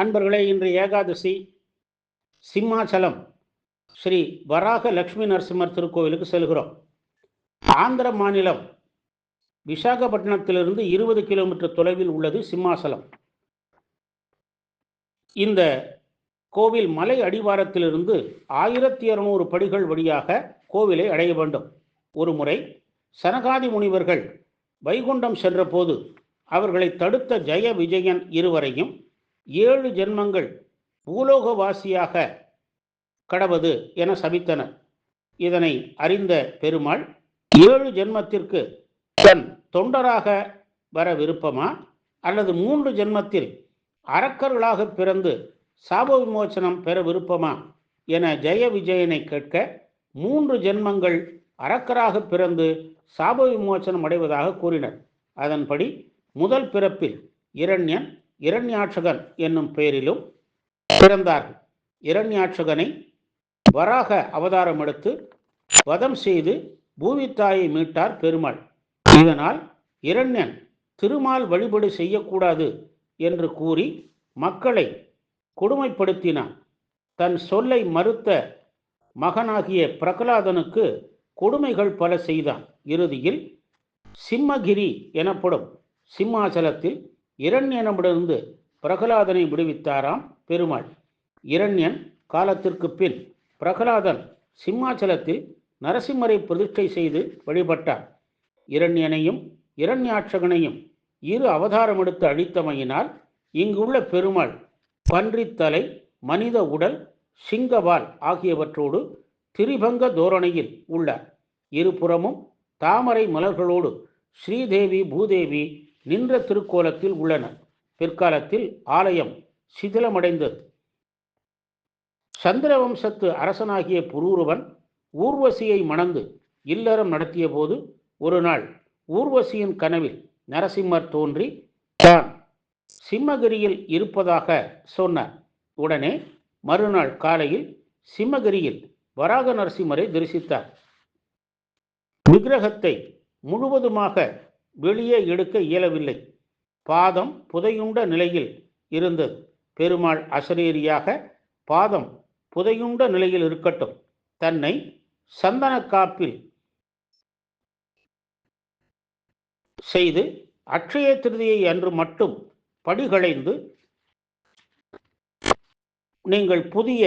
அன்பர்களே இன்று ஏகாதசி சிம்மாச்சலம் ஸ்ரீ வராக லக்ஷ்மி நரசிம்மர் திருக்கோவிலுக்கு செல்கிறோம். ஆந்திர மாநிலம் விசாகப்பட்டினத்திலிருந்து இருபது கிலோமீட்டர் தொலைவில் உள்ளது சிம்மாசலம். இந்த கோவில் மலை அடிவாரத்திலிருந்து ஆயிரத்தி இருநூறு படிகள் வழியாக கோவிலை அடைய வேண்டும். ஒரு முறை சனகாதி முனிவர்கள் வைகுண்டம் சென்றபோது அவர்களை தடுத்த ஜெய விஜயன் இருவரையும் ஏழு ஜென்மங்கள் பூலோகவாசியாக கடவது என சபித்தனர் இதனை அறிந்த பெருமாள் ஏழு ஜென்மத்திற்கு தன் தொண்டராக வர விருப்பமா? அல்லது மூன்று ஜென்மத்தில் அரக்கர்களாக பிறந்து சாப விமோச்சனம் பெற விருப்பமா? என ஜெய விஜயனை கேட்க மூன்று ஜென்மங்கள் அரக்கராக பிறந்து சாப விமோச்சனம் அடைவதாக கூறினர். அதன்படி முதல் பிறப்பில் இரண்யன் இரண்யாட்சகன் என்னும் பெயரிலும் பிறந்தார்கள். இரண்யாட்சகனை வராக அவதாரம் எடுத்து வதம் செய்து பூமித்தாயை மீட்டார் பெருமாள். இதனால் இரண்யன் திருமால் வழிபாடு செய்யக்கூடாது என்று கூறி மக்களை கொடுமைப்படுத்தினான். தன் சொல்லை மறுத்த மகனாகிய பிரகலாதனுக்கு கொடுமைகள் பல செய்தான். இறுதியில் சிம்மகிரி எனப்படும் சிம்மாசலத்தில் இரண்யனிடமிருந்து பிரகலாதனை விடுவித்தாராம் பெருமாள். இரண்யன் காலத்திற்கு பின் பிரகலாதன் சிம்மாச்சலத்தில் நரசிம்மரை பிரதிஷ்டை செய்து வழிபட்டார் இரண்யனையும் இரண்யாட்சகனையும் இரு அவதாரம் எடுத்து அழித்தமையினால் இங்குள்ள பெருமாள் பன்றித்தலை மனித உடல் சிங்கவால் ஆகியவற்றோடு திரிபங்க தோரணையில் உள்ளார். இருபுறமும் தாமரை மலர்களோடு ஸ்ரீதேவி பூதேவி நின்ற திருக்கோலத்தில் உள்ளன. பிற்காலத்தில் ஆலயம் சிதிலமடைந்தது. சந்திரவம்சத்து அரசனாகிய புரூருவன் ஊர்வசியை மணந்து இல்லறம் நடத்திய போது ஒரு நாள் ஊர்வசியின் கனவில் நரசிம்மர் தோன்றி தான் சிம்மகிரியில் இருப்பதாக சொன்னார். உடனே மறுநாள் காலையில் சிம்மகிரியில் வராக நரசிம்மரை தரிசித்தார். விக்கிரகத்தை முழுவதுமாக வெளியே எடுக்க இயலவில்லை. பாதம் புதையுண்ட நிலையில் இருந்தது. பெருமாள் அசரீரியாக பாதம் புதையுண்ட நிலையில் இருக்கட்டும். தன்னை சந்தன காப்பில் செய்து அக்ஷய திருதியை அன்று மட்டும் படிகளைந்து நீங்கள் புதிய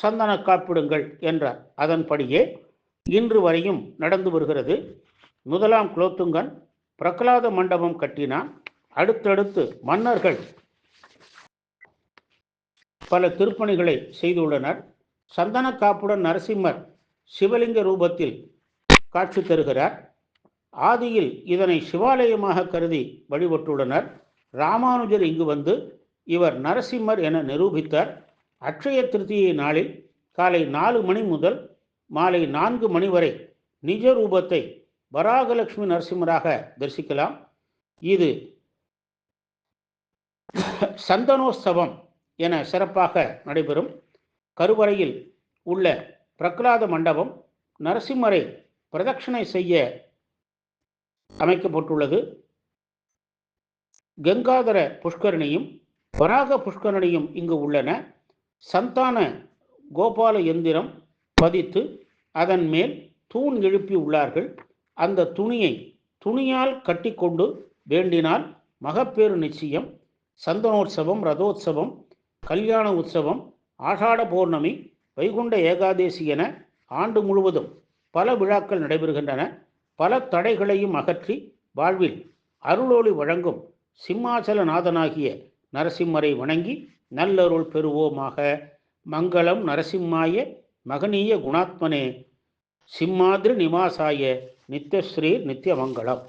சந்தன காப்பிடுங்கள் என்றார். அதன்படியே இன்று வரையும் நடந்து வருகிறது முதலாம் குலோத்துங்கன் பிரகலாத மண்டபம் கட்டினான். அடுத்தடுத்து மன்னர்கள் பல திருப்பணிகளை செய்துள்ளனர் சந்தன காப்புடன் நரசிம்மர் சிவலிங்க ரூபத்தில் காட்சி தருகிறார். ஆதியில் இதனை சிவாலயமாக கருதி வழிபட்டுள்ளனர். ராமானுஜர் இங்கு வந்து இவர் நரசிம்மர் என நிரூபித்தார். அட்சய திருத்தியை நாளில் காலை நாலு மணி முதல் மாலை நான்கு மணி வரை நிஜ ரூபத்தை வராகலட்சுமி நரசிம்மராக தரிசிக்கலாம். இது சந்தனோத்சவம் என சிறப்பாக நடைபெறும். கருவறையில் உள்ள பிரகலாத மண்டபம் நரசிம்மரை பிரதட்சணை செய்ய அமைக்கப்பட்டுள்ளது. கங்காதர புஷ்கரணியும் வராக புஷ்கரணியும் இங்கு உள்ளன. சந்தான கோபால எந்திரம் பதித்து அதன் மேல் தூண் எழுப்பி உள்ளார்கள். அந்த துணியை துணியால் கட்டிக்கொண்டு வேண்டினால் மகப்பேறு நிச்சயம் சந்தனோற்சவம் ரதோத்சவம் கல்யாண உற்சவம் ஆஷாட பௌர்ணமி வைகுண்ட ஏகாதேசி என ஆண்டு முழுவதும் பல விழாக்கள் நடைபெறுகின்றன. பல தடைகளையும் அகற்றி வாழ்வில் அருளொளி வழங்கும் சிம்மாசலநாதனாகிய நரசிம்மரை வணங்கி நல்லருள் பெறுவோமாக. மங்களம் நரசிம்மாய மகனீய குணாத்மனே. சிம்மாதிரி நிவாசாய நித்யஸ்ரீ நித்யமங்கலம்